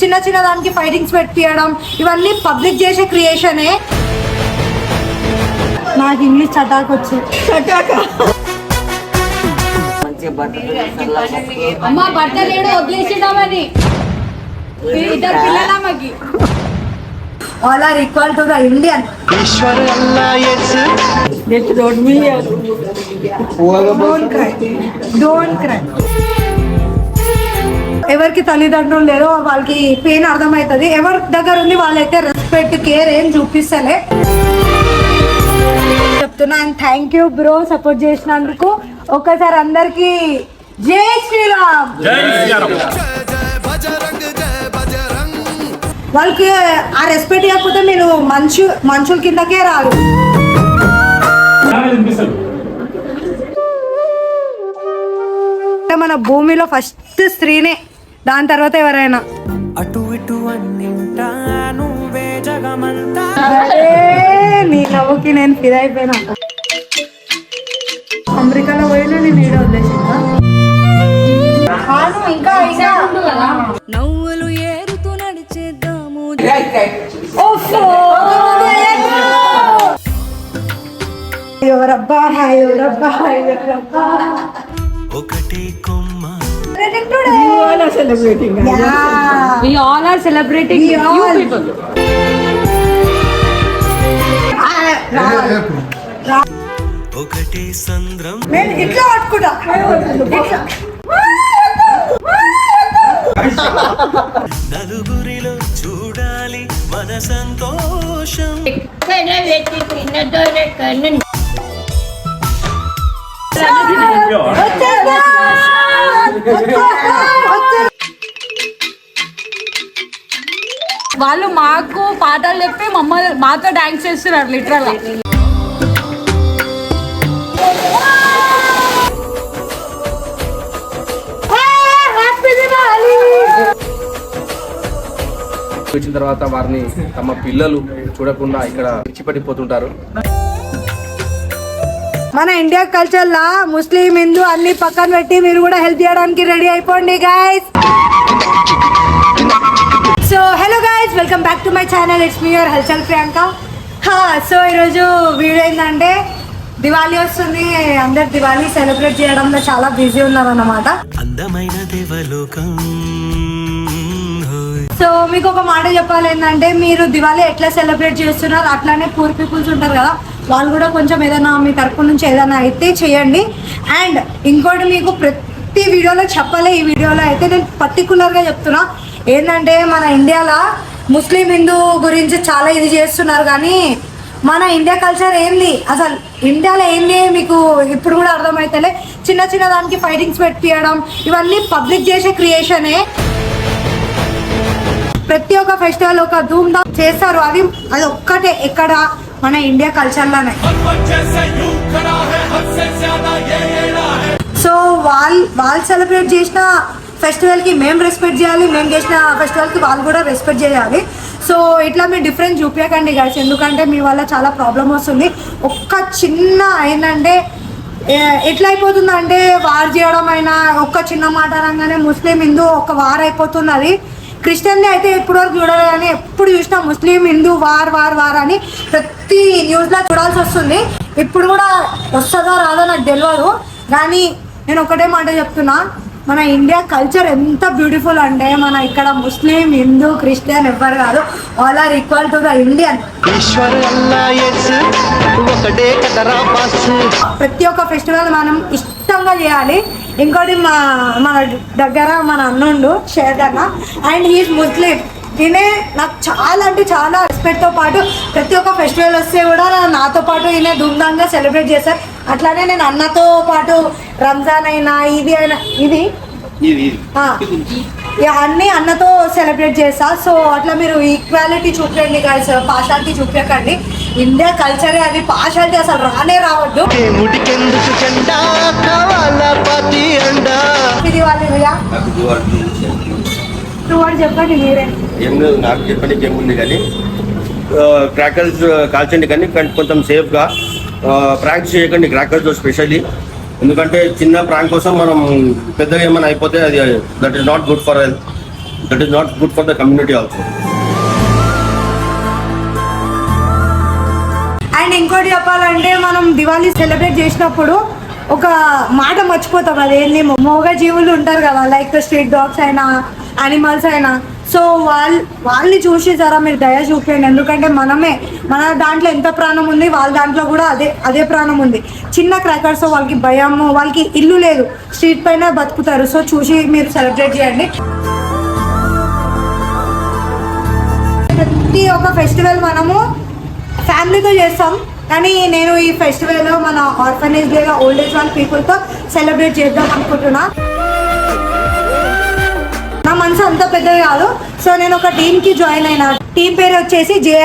చిన్న చిన్న దానికి ఫైటింగ్స్ పెట్టియడం ఇవన్నీ పబ్లిక్ చేసే క్రియేషనే నాకు ఇంగ్లీష్ చటాక్ వచ్చు చటాక అమ్మ భర్త లేడు వదిలేసినామని ఇద్దరు పిల్లలమ్మకి all are equal to the Indian don't cry don't cry ఎవరికి తల్లిదండ్రులు లేరో వాళ్ళకి పెయిన్ అర్థమవుతుంది. ఎవరి దగ్గర ఉంది వాళ్ళైతే రెస్పెక్ట్ కేర్ ఏం చూపిస్తలే. చెప్తున్నాను థ్యాంక్ యూ బ్రో సపోర్ట్ చేసినందుకు. ఒకసారి అందరికి జై శ్రీరామ్. వాళ్ళకి ఆ రెస్పెక్ట్ ఇవ్వకపోతే మీరు మనుషు మనుషుల కిందకే రారు. అంటే మన భూమిలో ఫస్ట్ స్త్రీనే. దాని తర్వాత ఎవరైనా. అటు ఇటు అన్నింటా నువ్వే జగమంతా. అరే, నీ నవ్వుకి నేను ఫిదా అయిపోయినా. అమెరికాలో పోయినా నేను ఈడ ఇంకా ఇంకా. నవ్వులు ఏరుతూ నడిచేద్దాము. ఓఫో! ఎవరబ్బా ఎవరబ్బా ఎవరబ్బా. ఒకటే కొమ్మ Yeah. We all are celebrating We you all- people ఒకటే సంద్రం నేను ఇట్లా పట్టుకుంటా ఇట్లా. నలుగురిలో చూడాలి మన సంతోషం వచ్చేస్తా! వచ్చేస్తా! వాళ్ళు మాకు పాఠాలు చెప్పి మమ్మల్ని మాతో డాన్స్ చేస్తున్నారు లిటరల్ వచ్చిన తర్వాత వారిని తమ పిల్లలు చూడకుండా ఇక్కడ పిచ్చిపడిపోతుంటారు మన ఇండియా కల్చర్ లా ముస్లిం హిందూ అన్ని పక్కన పెట్టి మీరు కూడా హెల్ప్ చేయడానికి రెడీ అయిపోండి guys so hello guys welcome back to my channel it's me your Halchal Priyanka so ఈరోజు వీడియో ఏంటంటే దివాళీ వస్తుంది. అందరు దివాళీ సెలబ్రేట్ చేయడంలో చాలా బిజీ ఉన్నారన్నమాట. అందమైన దేవలోకం హోయ్. సో మీకు ఒక మాట చెప్పాలి ఏంటంటే మీరు దివాళీ ఎట్లా సెలబ్రేట్ చేస్తున్నారు? అట్లానే పూర్ పీపుల్స్ ఉంటారు కదా. వాళ్ళు కూడా కొంచెం ఏదైనా మీ తరపు నుంచి ఏదైనా అయితే చేయండి. అండ్ ఇంకోటి మీకు ప్రతి వీడియోలో చెప్పాలి ఈ వీడియోలో అయితే నేను పర్టికులర్గా చెప్తున్నా. ఏంటంటే మన ఇండియాలో ముస్లిం హిందూ గురించి చాలా ఇది చేస్తున్నారు కానీ మన ఇండియా కల్చర్ ఏంది? అసలు ఇండియాలో ఏంది మీకు ఇప్పుడు కూడా అర్థమవుతలే చిన్న చిన్న దానికి ఫైటింగ్స్ పెట్టియడం ఇవన్నీ పబ్లిక్ చేసే క్రియేషనే ప్రతి ఒక్క ఫెస్టివల్ ఒక ధూమ్ ధామ్ చేస్తారు. అది అది ఒక్కటే. ఎక్కడ? మన ఇండియా కల్చర్లోనే. సో వాళ్ళు వాళ్ళు సెలబ్రేట్ చేసిన ఫెస్టివల్కి మేము రెస్పెక్ట్ చేయాలి మేము చేసిన ఫెస్టివల్కి వాళ్ళు కూడా రెస్పెక్ట్ చేయాలి. సో ఇట్లా మీరు డిఫరెన్స్ చూపించకండి గైస్ ఎందుకంటే మీ వల్ల చాలా ప్రాబ్లం వస్తుంది. ఒక్క చిన్న అయిందంటే ఎట్లా అయిపోతుంది అంటే వార్ చేయడం అయినా ఒక్క చిన్న మాట అనగానే ముస్లిం హిందూ ఒక వార్ అయిపోతుంది క్రిస్టియన్ని అయితే ఇప్పటివరకు చూడలేదు కానీ ఎప్పుడు చూసినా Muslim Hindu war war war అని ప్రతి న్యూస్లో చూడాల్సి వస్తుంది. ఇప్పుడు కూడా వస్తుందో రాదో నాకు తెలియదు కానీ నేను ఒకటే మాట చెప్తున్నా మన ఇండియా కల్చర్ ఎంత బ్యూటిఫుల్ అంటే మన ఇక్కడ ముస్లిం హిందూ క్రిస్టియన్ ఎవ్వరు కాదు all are equal to the Indian. ప్రతి ఒక్క ఫెస్టివల్ మనం ఇష్టం ఇష్టంగా చేయాలి. ఇంకోటి మా మన దగ్గర మన అన్నుండు షేర్ అన్న అండ్ హీస్ ముస్లిం. ఈయనే నాకు చాలా అంటే చాలా రెస్పెక్ట్తో పాటు ప్రతి ఒక్క ఫెస్టివల్ వస్తే కూడా నా- నాతో పాటు ఈయన ధూమ్ధామ్గా సెలబ్రేట్ చేశారు అట్లానే నేను అన్నతో పాటు రంజాన్ అయినా ఇది అయినా ఇది? అన్ని అన్నతో సెలబ్రేట్ చేస్తా. సో అట్లా మీరు ఈక్వాలిటీ చూపించండి గైస్ పాషాలిటీ చూపించకండి ఇండియా కల్చరే అది పాషాలిటీ అసలు రానే రావద్దు. దేవుడికెందుకు జెండా కావాలా పాతి అండా? ఇది వాళ్ళు ఇదిగా? టూ వర్డ్ చెప్పండి మీరే. ఏం లేదు నాకు చెప్పడానికి ఏముంది కానీ క్రాకర్స్ కాల్చండి కానీ కానీ కొంచెం సేఫ్గా ప్రాంక్స్ చేయకండి క్రాకర్స్ స్పెషల్లీ ఎందుకంటే చిన్న ప్రాంక్ కోసం మనం పెద్దగా ఏమైనా అయిపోతే అది that is not good for health that is not good for the community also and ఇంకోటి చెప్పాలంటే మనం దివాళీ సెలబ్రేట్ చేసినప్పుడు ఒక మాట మర్చిపోతాం. అదేంటి మోగ జీవులు ఉంటారు కదా లైక్ స్ట్రీట్ డాగ్స్ అయినా యానిమల్స్ అయినా. సో వాళ్ళు వాళ్ళని చూసి జరా మీరు దయ చూపించండి ఎందుకంటే మనమే మన దాంట్లో ఎంత ప్రాణం ఉంది వాళ్ళ దాంట్లో కూడా అదే అదే ప్రాణం ఉంది. చిన్న క్రాకర్స్ వాళ్ళకి భయం వాళ్ళకి ఇల్లు లేదు. స్ట్రీట్ పైన బతుకుతారు. సో చూసి మీరు సెలబ్రేట్ చేయండి. ప్రతి ఒక్క ఫెస్టివల్ మనము ఫ్యామిలీతో చేస్తాం. కానీ నేను ఈ ఫెస్టివల్ మన ఆర్ఫనేజ్ లేదా ఓల్డ్ ఏజ్ వాళ్ళ పీపుల్తో సెలబ్రేట్ చేద్దాం అనుకుంటున్నా. నా మనసు అంత పెద్దది కాదు. సో నేను ఒక టీమ్కి జాయిన్ అయినా. టీం పేరు వచ్చేసి జే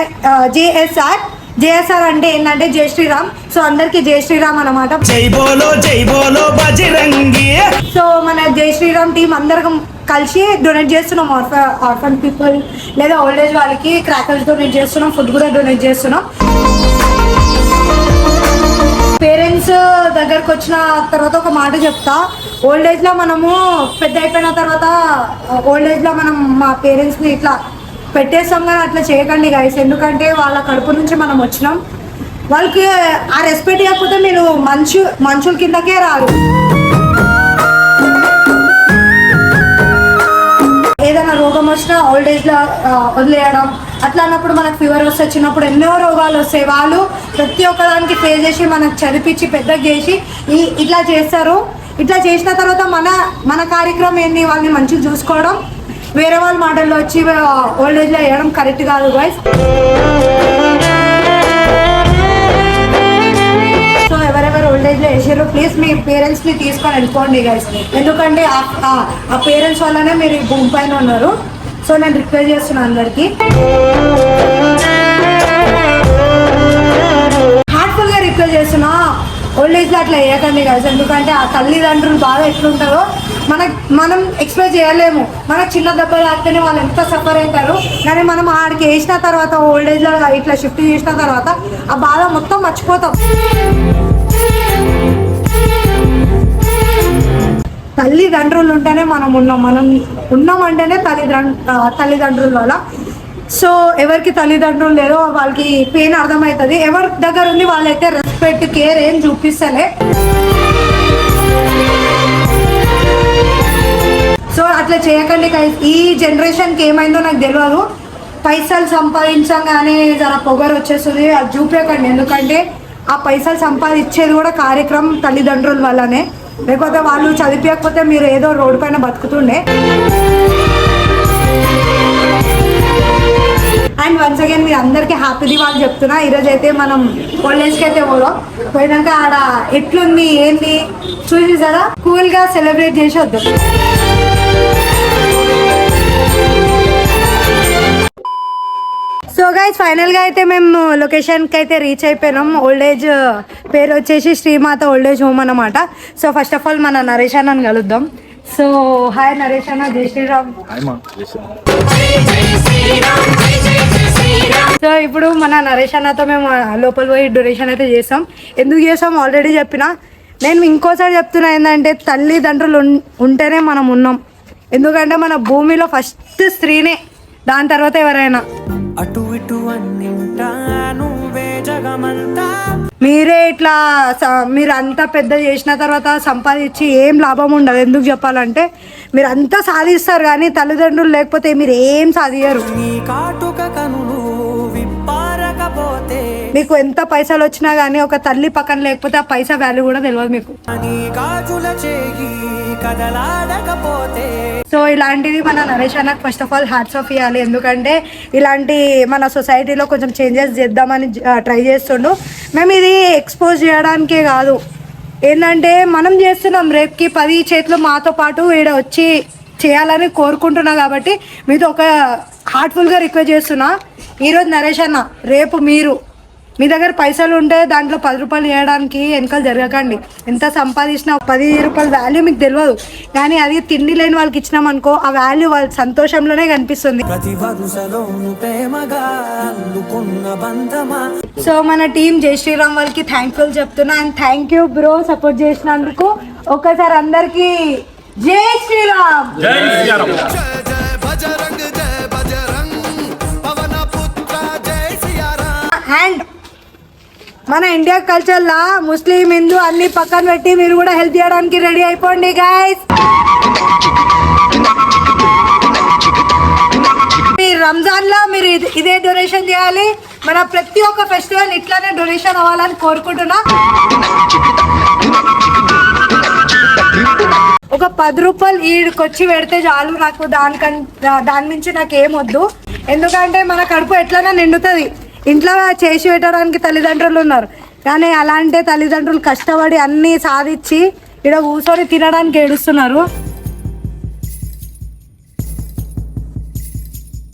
జేఎస్ఆర్. జేఎస్ఆర్ అంటే ఏంటంటే జై శ్రీరామ్. సో అందరికీ జై శ్రీరామ్ అనమాట జై బోలో జై బోలో బజరంగి. సో మన జై శ్రీరామ్ టీం అందరం కలిసి డొనేట్ చేస్తున్నాం ఆర్ఫ ఆర్ఫన్ పీపుల్ లేదా ఓల్డ్ ఏజ్ వాళ్ళకి క్రాకర్స్ డొనేట్ చేస్తున్నాం ఫుడ్ కూడా డొనేట్ చేస్తున్నాం. పేరెంట్స్ దగ్గరకు వచ్చిన తర్వాత ఒక మాట చెప్తా. ఓల్డ్ ఏజ్లో మనము పెద్ద అయిపోయిన తర్వాత ఓల్డ్ ఏజ్లో మనం మా పేరెంట్స్ని ఇట్లా పెట్టేస్తాం కానీ అట్లా చేయకండి గైస్ ఎందుకంటే వాళ్ళ కడుపు నుంచి మనం వచ్చినాం. వాళ్ళకి ఆ రెస్పెక్ట్ ఇవ్వకపోతే మీరు మంచు మనుషుల కిందకే రారు. ఏదైనా రోగం వచ్చినా ఓల్డ్ ఏజ్లో వదిలేయడం. అట్లా అన్నప్పుడు మనకు ఫీవర్ వస్తే చిన్నప్పుడు ఎన్నో రోగాలు వస్తాయి. వాళ్ళు ప్రతి ఒక్కదానికి పే చేసి మనకు చదివించి పెద్దగా చేసి ఈ ఇట్లా చేస్తారు. ఇట్లా చేసిన తర్వాత మన మన కార్యక్రమం ఏంటి వాళ్ళని మంచిగా చూసుకోవడం. వేరే వాళ్ళ మాటల్లో వచ్చి ఓల్డ్ ఏజ్లో వేయడం కరెక్ట్ కాదు బాయ్స్ ఎవరెవరు వేసారు ప్లీజ్ మీ పేరెంట్స్ని తీసుకొని వెళ్ళిపోండి గైస్ ఎందుకంటే ఆ- పేరెంట్స్ వల్లనే మీరు ఈ భూమి పైన ఉన్నారు. సో నేను రిక్వెస్ట్ చేస్తున్నాను అందరికి. హార్ట్ఫుల్గా రిక్వెస్ట్ చేస్తున్నా. ఓల్డ్ ఏజ్లో అట్లా వేయకండి గైస్ ఎందుకంటే ఆ తల్లిదండ్రులు బాగా ఎట్లుంటారో మన మనం ఎక్స్ప్రెస్ చేయలేము. మన చిన్న దెబ్బ తాకితేనే వాళ్ళు ఎంత సఫర్ అవుతారు. కానీ మనం ఆడికి వేసిన తర్వాత ఓల్డ్ ఏజ్లో ఇట్లా షిఫ్ట్ చేసిన తర్వాత ఆ బాధ మొత్తం మర్చిపోతాం. తల్లిదండ్రులు ఉంటేనే మనం ఉన్నాం. మనం ఉన్నాం అంటేనే తల్లిదండ్రు తల్లిదండ్రుల వల్ల సో ఎవరికి తల్లిదండ్రులు లేదో వాళ్ళకి పెయిన్ అర్థమవుతుంది. ఎవరి దగ్గర ఉంది వాళ్ళైతే రెస్పెక్ట్ కేర్ ఏం చూపిస్తలే. సో అట్లా చేయకండి ఈ జనరేషన్కి ఏమైందో నాకు తెలియదు పైసలు సంపాదించగానే జర పొగరు వచ్చేస్తుంది. అది చూపించకండి ఎందుకంటే ఆ పైసలు సంపాదించేది కూడా కార్యక్రమం తల్లిదండ్రుల వల్లనే. లేకపోతే వాళ్ళు చదివించకపోతే మీరు ఏదో రోడ్డు పైన బతుకుతుండే. అండ్ వన్స్ అగైన్ మీరు అందరికీ హ్యాపీ దివాళి చెప్తున్నా. ఈరోజు అయితే మనం కాలేజ్కి అయితే పోదాం. పోయినాక ఆడ ఎట్లుంది ఏంది చూసి కదా? కూల్గా సెలబ్రేట్ చేసి వద్దాం. సో గైస్ ఫైనల్గా అయితే మేము లొకేషన్కి అయితే రీచ్ అయిపోయినాం. ఓల్డ్ ఏజ్ పేరు వచ్చేసి శ్రీమాత ఓల్డ్ ఏజ్ హోమ్ అన్నమాట. సో ఫస్ట్ ఆఫ్ ఆల్ మన నరేష్ అన్నని కలుద్దాం. సో హాయ్ నరేష్ అన్న జై శ్రీరామ్. సో ఇప్పుడు మన నరేష్ అన్నతో మేము లోపల పోయి డొనేషన్ అయితే చేసాం. ఎందుకు చేసాం? ఆల్రెడీ చెప్పిన. నేను ఇంకోసారి చెప్తున్నా ఏంటంటే తల్లిదండ్రులు ఉంటేనే మనం ఉన్నాం. ఎందుకంటే మన భూమిలో ఫస్ట్ స్త్రీనే దాని తర్వాత ఎవరైనా. అటు ఇటు అన్నింటా నువ్వే జగమంతా. మీరే ఇట్లా మీరు అంతా పెద్ద చేసిన తర్వాత సంపాదించి ఏం లాభం ఉండదు. ఎందుకు చెప్పాలంటే మీరు అంతా సాధిస్తారు కానీ తల్లిదండ్రులు లేకపోతే మీరు ఏం సాధించరు నీ కాటుక కనులు మీకు ఎంత పైసలు వచ్చినా కానీ ఒక తల్లి పక్కన లేకపోతే ఆ పైసా వాల్యూ కూడా తెలియదు మీకు. సో ఇలాంటిది మన నరేష్ అన్నకు first of all hats off ఇవ్వాలి ఎందుకంటే ఇలాంటి మన సొసైటీలో కొంచెం చేంజెస్ చేద్దామని ట్రై చేస్తుండు. మేము ఇది ఎక్స్పోజ్ చేయడానికే కాదు. ఏంటంటే మనం చేస్తున్నాం రేపుకి పది చేతులు మాతో పాటు ఈడ వచ్చి చేయాలని కోరుకుంటున్నా కాబట్టి మీతో ఒక హార్ట్ఫుల్గా రిక్వెస్ట్ చేస్తున్నా. ఈరోజు నరేష్ అన్న రేపు మీరు మీ దగ్గర పైసలు ఉంటే దాంట్లో పది రూపాయలు వేయడానికి వెనకాల జరగకండి. ఎంత సంపాదించినా పది రూపాయల వాల్యూ మీకు తెలియదు. కానీ అది తిండి లేని వాళ్ళకి ఇచ్చినాం అనుకో ఆ వాల్యూ వాళ్ళ సంతోషంలోనే కనిపిస్తుంది. ప్రతి వరుసలోను ప్రేమగా అందుకున్న బంధమా? సో మన టీం జై శ్రీరామ్ వాళ్ళకి థ్యాంక్ఫుల్ చెప్తున్నా. And thank you bro support చేసినందుకు ఒక్కసారి అందరికి జై శ్రీరామ్! అండ్ మన ఇండియా కల్చర్లా ముస్లిం హిందూ అన్ని పక్కన పెట్టి మీరు కూడా హెల్ప్ చేయడానికి రెడీ అయిపోండి గైస్ మీ రంజాన్లో మీరు ఇదే డొనేషన్ చేయాలి. మన ప్రతి ఒక్క ఫెస్టివల్ ఇట్లానే డొనేషన్ అవ్వాలని కోరుకుంటున్నా. ఒక పది రూపాయలు ఈడికొచ్చి పెడితే చాలు. నాకు దానికన్ దాని నుంచి నాకు ఏం వద్దు. ఎందుకంటే మన కడుపు ఎట్లైనా నిండుతుంది. ఇంట్లో చేసి పెట్టడానికి తల్లిదండ్రులు ఉన్నారు. కానీ అలాంటి తల్లిదండ్రులు కష్టపడి అన్నీ సాధించి ఇక్కడ కూర్చొని తినడానికి ఏడుస్తున్నారు.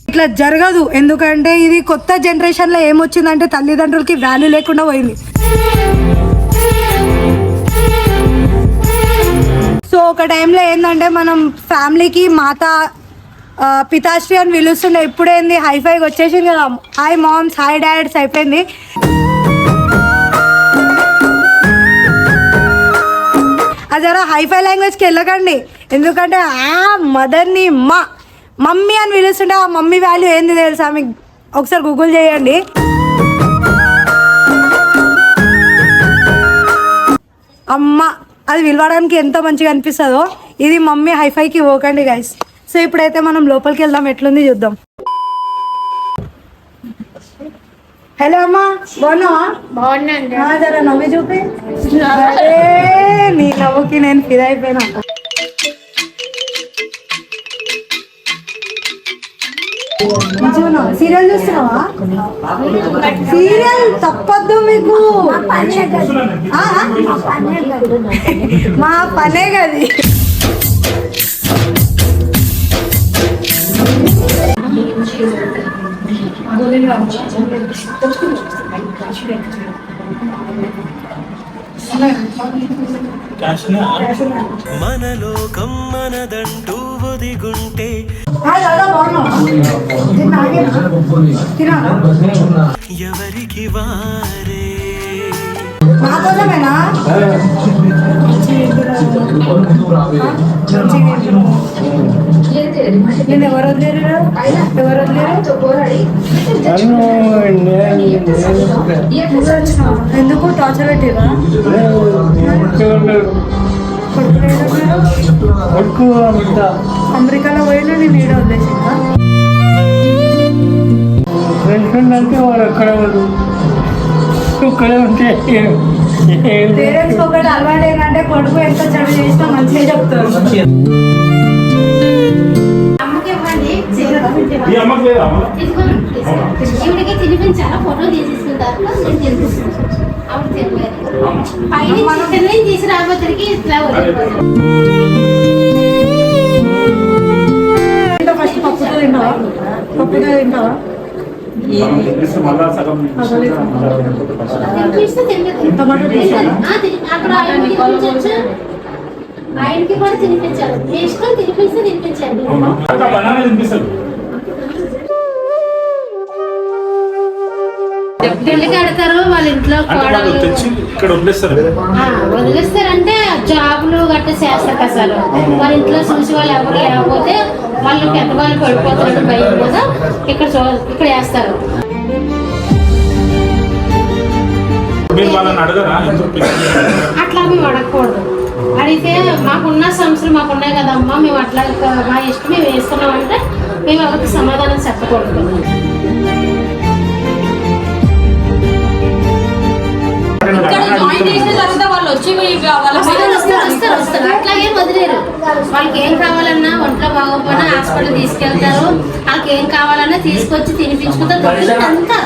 ఇట్లా జరగదు. ఎందుకంటే ఇది కొత్త జనరేషన్లో ఏమొచ్చిందంటే తల్లిదండ్రులకి వాల్యూ లేకుండా పోయింది. సో ఒక టైంలో ఏంటంటే మనం ఫ్యామిలీకి మాత పితాశ్రీ అని పిలుస్తుండే. ఇప్పుడేంది? హైఫైకి వచ్చేసింది కదా. హాయ్ మామ్స్ హాయ్ డాడ్స్ అయిపోయింది. అది హైఫై లాంగ్వేజ్కి వెళ్ళకండి. ఎందుకంటే ఆ మదర్ని మా మమ్మీ అని పిలుస్తుంటే ఆ మమ్మీ వాల్యూ ఏంది తెలుసా? మీకు ఒకసారి గూగుల్ చేయండి. అమ్మ అది విలవడానికి ఎంత మంచిగా అనిపిస్తుందో. ఇది మమ్మీ హైఫైకి పోకండి గైస్ సో ఇప్పుడైతే మనం లోపలికి వెళ్దాం. ఎట్లుంది చూద్దాం. హలో అమ్మా బాగున్నావా? బాగున్నాండి ఆ, జర నవ్వి చూపి. అరే, నీ నవ్వుకి నేను ఫిదా అయిపోయినా. సీరియల్ చూస్తున్నావా? సీరియల్ తప్పద్దు మీకు? మా పనే గది. మన లోకం మనదంటూ ఒదిగుంటే. ఎవరికి వారే నా కోసమేనా నేను ఎవరు వదిలేరు ఎవరు వదిలేరు ఎందుకు టార్చర్ పెట్టిరా? అమెరికాలో పోయినా నేను ఈడ వదిలేసిందా అంటే వాడు అక్కడ వాడు ఇక్కడే ఉంటే పేరెంట్స్ ఒకటి అలవాటు ఏంటంటే కొడుకు ఎంత చెడు చేసినా మంచిగా చెప్తారు. ఈవిడికి తినిపించాలా? ఫోటో తీసేసుకుంటారు? నేను తినిపిస్తాను. ఆవిడ తినలేదు. పైన తీసి రాబోతుడికి ఇట్లా ఫస్ట్ పప్పుతో తింటావా? పప్పుతో తింటావా? ఆయనకి కూడా తినిపించాలి టేస్ట్ తినిపిస్తే తినిపించండి పెళ్ళి కడతారు వాళ్ళ ఇంట్లో కోడలు ఇక్కడ వదిలేస్తారు. ఆ, వదిలేస్తారంటే జాబులు గట్ట చేస్తారు కదా సార్. వాళ్ళ ఇంట్లో చూసి వాళ్ళు ఎవరు లేకపోతే వాళ్ళు పెద్దవాళ్ళు పడిపోతారని భయం కదా ఇక్కడ చూ- ఇక్కడ వేస్తారు? అట్లా మేము అడగకూడదు. అడిగితే మాకున్న సంస్థలు మాకున్నాయి కదమ్మా మేము అట్లా మా ఇష్టం మేము వేస్తున్నాం అంటే మేము ఎవరికి సమాధానం చెప్పకూడదు. అట్లాగే వదిలేరు. వాళ్ళకి ఏం కావాలన్నా ఒంట్లో బాగోకపోయినా హాస్పిటల్ తీసుకెళ్తారు. వాళ్ళకి ఏం కావాలన్నా తీసుకొచ్చి తినిపించుకుంటారు. అంతా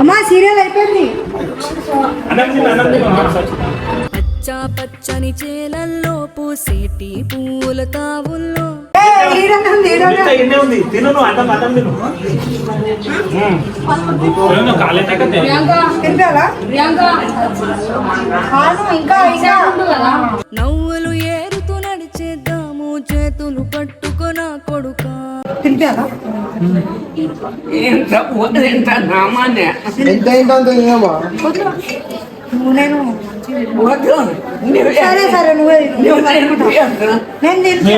అమ్మా సీరియల్ అయిపోయింది. పచ్చని చేలల్లో పూసేటి పూల ఈడనే ఉంది, తిను నువ్వు తిను. నవ్వులు ఏరుతూ నడిచేద్దాము చేతులు పట్టుకొన కొడుకా. తింటారా ఎంత అయిందో అంత తినమ్మా? నువ్వు నేను సరే సరే నువ్వే తిను. నేను తింటా.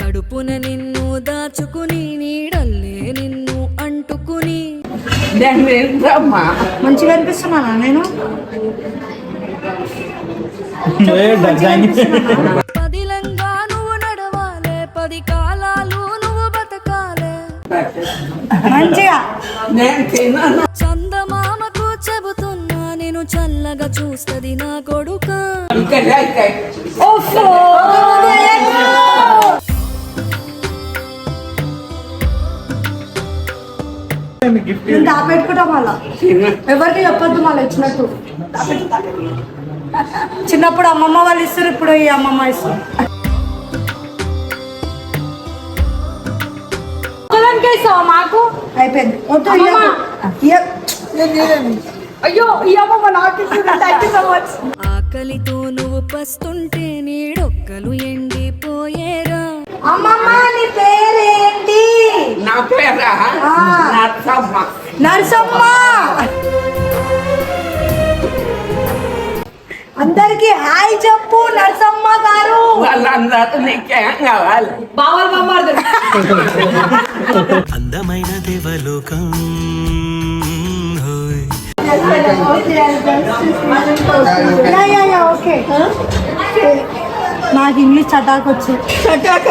కడుపున నిన్ను దాచుకుని నీడల్లే నిన్ను అంటుకుని మంచిగా అనిపిస్తున్నానా నేను? పదిలంగా నువ్వు నడవాలే పది కాలాలు నువ్వు బతకాలే. మంచిగా. చందమామకు చెబుతున్నా నేను చల్లగా చూస్తది నా కొడుక. నేను దాపెట్టుకుంటా మళ్ళా. ఎవరికి చెప్పొద్దు మళ్ళీ ఇచ్చినట్టు. చిన్నప్పుడు అమ్మమ్మ వాళ్ళు ఇస్తారు ఇప్పుడు ఈ అమ్మమ్మ ఇస్తారు. మాకు? అయిపోయింది. అయ్యో ఈ అమ్మమ్మ నాకు ఇస్తుంది థ్యాంక్ యూ సో మచ్ ఆకలితో నువ్వు పస్తుంటే నీడొక్కలు ఎండిపోయేరా. అమ్మమ్మ నీ పేరేంటి? నా పేరా. నర్సమ్మ. నరసమ్మ. అందరికి హాయ్ చెప్పు నరసమ్మ గారు. వాళ్ళందరూ నీకేం కావాలి? బావలు అందమైన దేవలోకం. హోయ్ యా యా యా ఓకే నాకు ఇంగ్లీష్ చటాక్ వచ్చు. చటాక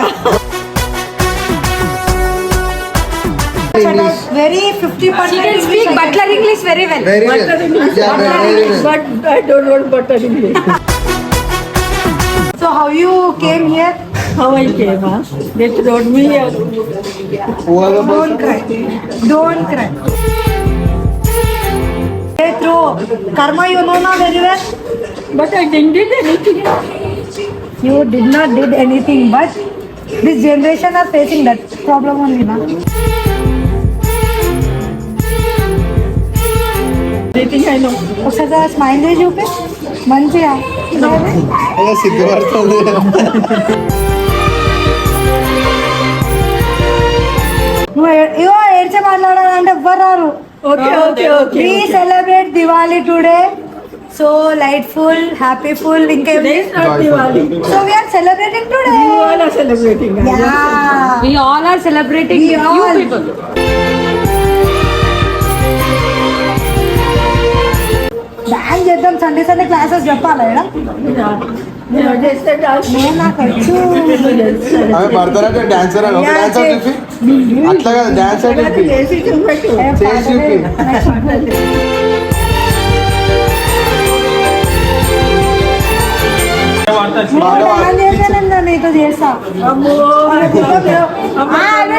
very fifty percent speak butler English very well but I don't want butter English so how you came here how I came they told me don't cry don't cry through karma you know now very well but i didn't did anything you did not did anything but this generation are facing that problem only na anything i know ఒకసారి smile చేసి చూపి మంచిగా సిగ్గుపడుతుంది నువ్వు ఏడ్చే మాట్లాడాలంటే ఎవ్వరు రారు okay okay okay please celebrate Diwali today so light full happy full ఇంకేం so we are celebrating today celebrating we all are celebrating We you all- people dance చేద్దాం సండే సండే క్లాసెస్ చెప్పాలా పడతారంటే డాన్సర్ అని ఒక Yeah, dance చే- చెప్పి అట్లా కాదు డాన్స్ చెప్పి చేసి చేస్తే?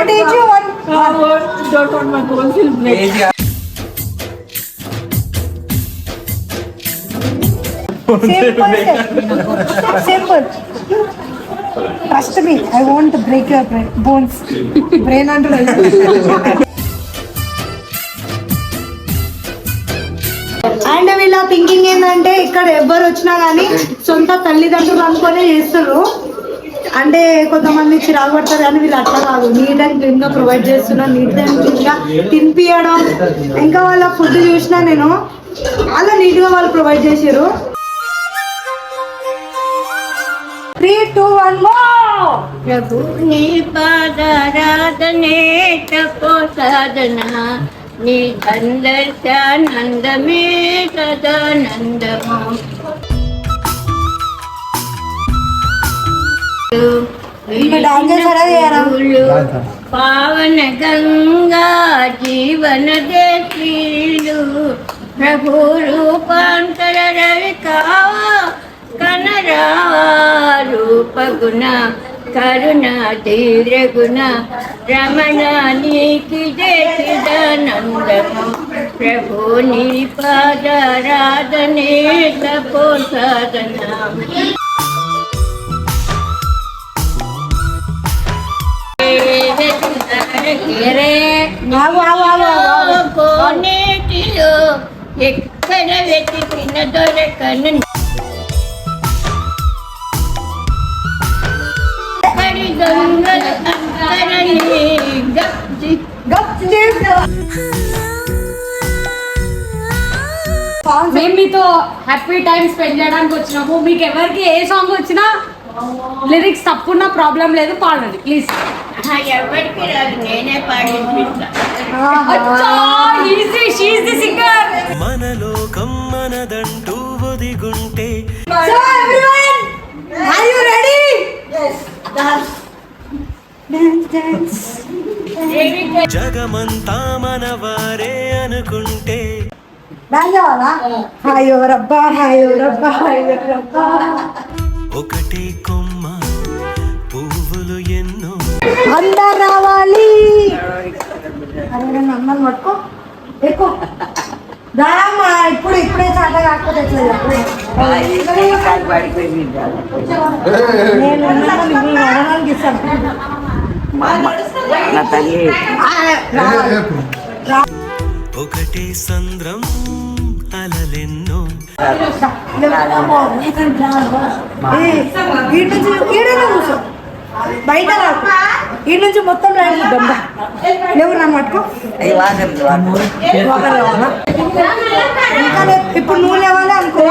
Teach you one Simple. Simple. Trust me, I won't break your brain, bones. Brain అంటే అండ్ వీళ్ళ థింకింగ్ ఏంటంటే ఇక్కడ ఎవ్వరు వచ్చినా కానీ సొంత తల్లిదండ్రులు అనుకునే చేస్తారు అంటే కొంతమంది చిరాకు పడతారు కానీ వీళ్ళు అట్లా కాదు నీట్ అండ్ క్లీన్గా ప్రొవైడ్ చేస్తున్నారు నీట్ అండ్ క్లీన్గా తినిపియడం ఇంకా వాళ్ళ ఫుడ్ చూసినా నేను చాలా నీట్గా వాళ్ళు ప్రొవైడ్ చేసారు త్రీ టూ వన్ మో ప్రభు నీ పాదారాధనే తపో సాధన నీ నందమే సదానందము పావన గంగా జీవన దేశీలు ప్రభు రూపాంతర రవి కావా రూపగుణ కరుణ ధీరగుణ రమణ నీకి దేశిదానందము ప్రభు నిపాదారాధనే తపో సాధన ఎక్కడ వెతికిన దొరకను. మేము మీతో హ్యాపీ టైం స్పెండ్ చేయడానికి వచ్చినాము. మీకు ఎవరికి ఏ సాంగ్ వచ్చినా లిరిక్స్ తప్పున్న ప్రాబ్లం లేదు పాడండి ప్లీజ్ ఎవరికి నేనే పాడి సింగర్ మన లోకం మనదంటూ ఒదిగుంటే so everyone are you ready dance dance జగమంతా మన వారే అనుకుంటే. డాన్స్ కావాలా హాయ్ రబ్బా హాయ్ రబ్బా హాయ్ రబ్బా ఒకటే కొమ్మ పువ్వులు ఎన్నో. అందరు రావాలి. అరే నన్ను అమ్మని పట్టుకో. ఎక్కువ. రామ్మా ఇప్పుడు ఇప్పుడే చాట కాకపోతే నీ. ఒకటే సంద్రం ఏ, ఈడ నుంచి ఈడనే కూర్చో. బయట రాకు. ఈడ నుంచి మొత్తం రైలు దొంగ. పట్టుకో వాకర్ కావాలా? ఇంకా ఇప్పుడు నువ్వు లేవాలి అనుకో!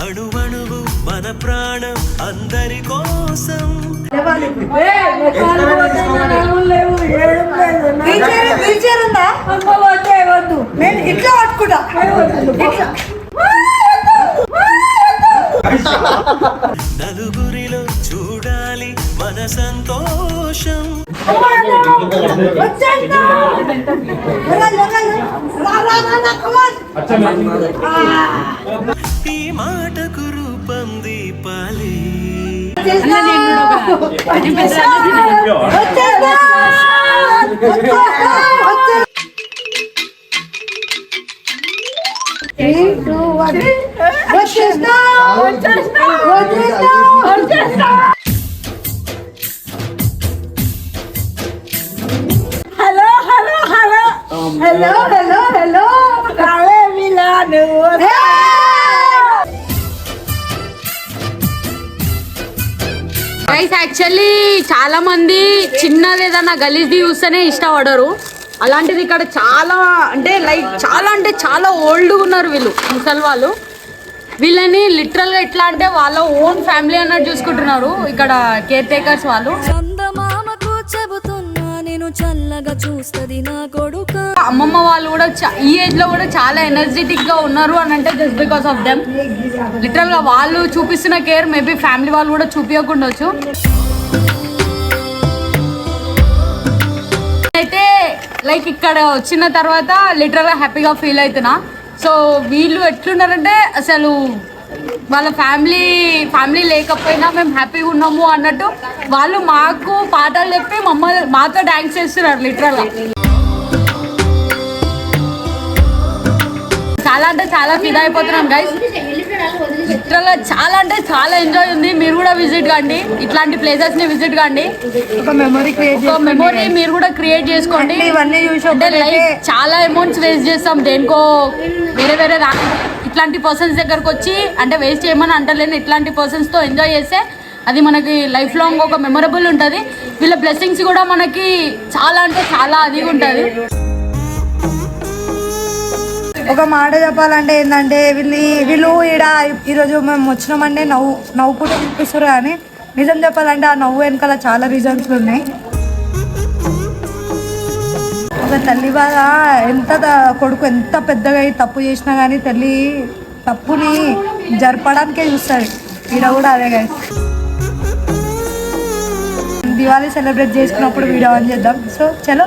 అణువణువు మన ప్రాణం అందరి కోసం. ఇట్లా పట్టుకుంటా ఇట్లా నలుగురిలో చూడాలి మన సంతోషం. ఈ మాటకు రూపం దీపాలి వచ్చేస్తా. వచ్చేస్తా. వచ్చేస్తా. వచ్చేస్తా. Three, two, one. వచ్చేస్తా. Hello hello hello hello hello hello రావే మిలాను గైస్ యాక్చువల్లీ చాలా మంది చిన్నది ఏదన్నా గలీజ్ది చూస్తేనే ఇష్టపడరు అలాంటిది ఇక్కడ చాలా అంటే లైక్ చాలా అంటే చాలా ఓల్డ్ ఉన్నారు వీళ్ళు ముసలి వాళ్ళు. వీళ్ళని లిటరల్గా ఎట్లా అంటే వాళ్ళ ఓన్ ఫ్యామిలీ అన్నట్టు చూసుకుంటున్నారు ఇక్కడ కేర్ టేకర్స్ వాళ్ళు. చందమామకు చెబుతున్నా నేను చల్లగా చూస్తది నా కొడుక. అమ్మమ్మ వాళ్ళు కూడా ఈ ఏజ్లో కూడా చాలా ఎనర్జెటిక్గా ఉన్నారు అని అంటే జస్ట్ బికాస్ ఆఫ్ దెమ్ లిటరల్గా వాళ్ళు చూపిస్తున్న కేర్ మేబీ ఫ్యామిలీ వాళ్ళు కూడా చూపించకుండొచ్చు లైక్ ఇక్కడ వచ్చిన తర్వాత లిటరల్గా హ్యాపీగా ఫీల్ అవుతున్నా సో వీళ్ళు ఎట్లున్నారంటే అసలు వాళ్ళ ఫ్యామిలీ ఫ్యామిలీ లేకపోయినా మేము హ్యాపీగా ఉన్నాము అన్నట్టు వాళ్ళు మాకు పాఠాలు చెప్పి మమ్మల్ని మాతో డ్యాన్స్ చేస్తున్నారు లిటరల్గా చాలా అంటే చాలా ఫీల్ అయిపోతున్నాం గైస్ లిటరల్ చాలా అంటే చాలా ఎంజాయ్ ఉంది. మీరు కూడా విజిట్ కండి. ఇట్లాంటి ప్లేసెస్ని విజిట్ కండి. ఒక మెమరీ క్రియేట్ ఒక మెమొరీ మీరు కూడా క్రియేట్ చేసుకోండి. ఇవన్నీ చూసి లైక్ చాలా అమౌంట్స్ వేస్ట్ చేస్తాం. దేనికో వేరే వేరే ఇట్లాంటి పర్సన్స్ దగ్గరకు వచ్చి అంటే వేస్ట్ చేయమని అంటలేను ఇట్లాంటి పర్సన్స్తో ఎంజాయ్ చేస్తే అది మనకి లైఫ్ లాంగ్ ఒక మెమొరబుల్ ఉంటుంది. వీళ్ళ బ్లెస్సింగ్స్ కూడా మనకి చాలా అంటే చాలా అది ఉంటుంది ఒక మాట చెప్పాలంటే ఏంటంటే వీళ్ళు వీళ్ళు ఈడ ఈరోజు మేము వచ్చినామంటే నవ్వు నవ్వుకుంటూ చూపిస్తారు కానీ నిజం చెప్పాలంటే ఆ నవ్వు వెనకాల చాలా రీజన్స్ ఉన్నాయి. ఒక తల్లి బాధ ఎంత కొడుకు ఎంత పెద్దగా అయి తప్పు చేసినా కానీ తల్లి తప్పుని జరపడానికే చూస్తుంది ఈడ కూడా అదే కదా దివాళీ సెలబ్రేట్ చేసుకున్నప్పుడు వీడియో ఆన్ చేద్దాం. సో చలో.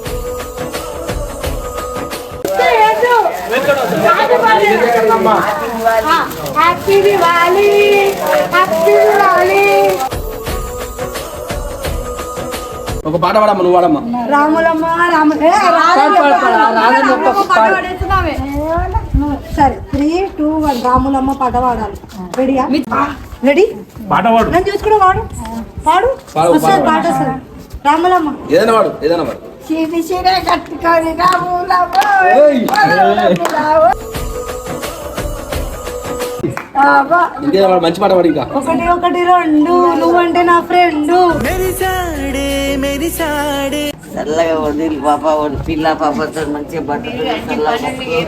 హ్యాపీ హ్యాపీ ఒక పాట పాడమ్మ నువ్వు పాడమ్మా. రాములమ్మ రాము సరే త్రీ టూ వన్ రాములమ్మ పాట పాడాలి. రెడీయా రెడీ పాట పాడు. నన్ను చూసుకుని వాడు. పాడు. పాడు, వస్తుంది పాడు. పాట వస్తుంది. రాములమ్మ. ఏదైనా వాడు ఏదైనా వాడు చీరి చీరే కట్టుకొని మంచి పాట పాడు ఇంకా ఒకటి ఒకటి రెండు నువ్వంటే నా ఫ్రెండ్ మెరిసాడే మెరిసాడే చల్లగా వదిలి పాప పిల్ల పాపతో మంచిగా బట్టలు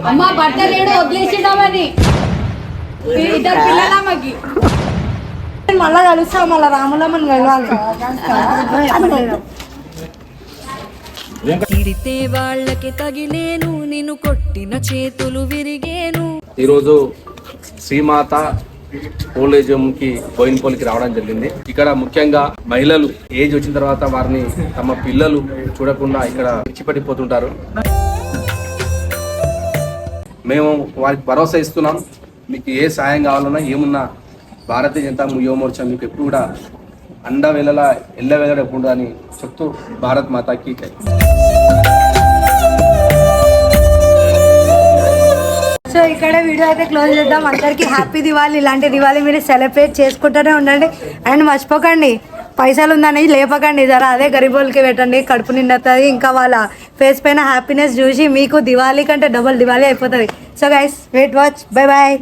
అమ్మ బట్టలు ఏడో వదిలేసిందామని ఇద్దరు పిల్లలమ్మకి మళ్ళా కలుస్తా మళ్ళా రాములమ్మని కలవాలి తిడితే వాళ్ళకి తగిలేను నిన్ను కొట్టిన చేతులు విరిగేను. ఈరోజు శ్రీమాత కి బోయిన్పోలికి రావడం జరిగింది. ఇక్కడ ముఖ్యంగా మహిళలు ఏజ్ వచ్చిన తర్వాత వారిని తమ పిల్లలు చూడకుండా ఇక్కడ పిచ్చిపడిపోతుంటారు మేము వారికి భరోసా ఇస్తున్నాం. మీకు ఏ సాయం కావాలన్నా ఏమున్నా భారతీయ జనతా యువ మోర్చా మీకు ఎప్పుడు కూడా అండ వేళలా ఎల్ల వేళ ఎప్పుడు అని చెప్తూ భారత్ మాతాకి జై. సో ఇక్కడ వీడియో అయితే క్లోజ్ చేద్దాం. అందరికీ హ్యాపీ దివాళీ. ఇలాంటి దివాళీ మీరు సెలబ్రేట్ చేసుకుంటూనే ఉండండి. అండ్ మర్చిపోకండి పైసలు ఉందని లేపకండి. జర అదే గరీబోళ్ళకి పెట్టండి. కడుపు నిండుతుంది. ఇంకా వాళ్ళ ఫేస్ పైన హ్యాపీనెస్ చూసి మీకు దివాళీ కంటే డబుల్ దివాళీ అయిపోతుంది. So guys wait watch bye bye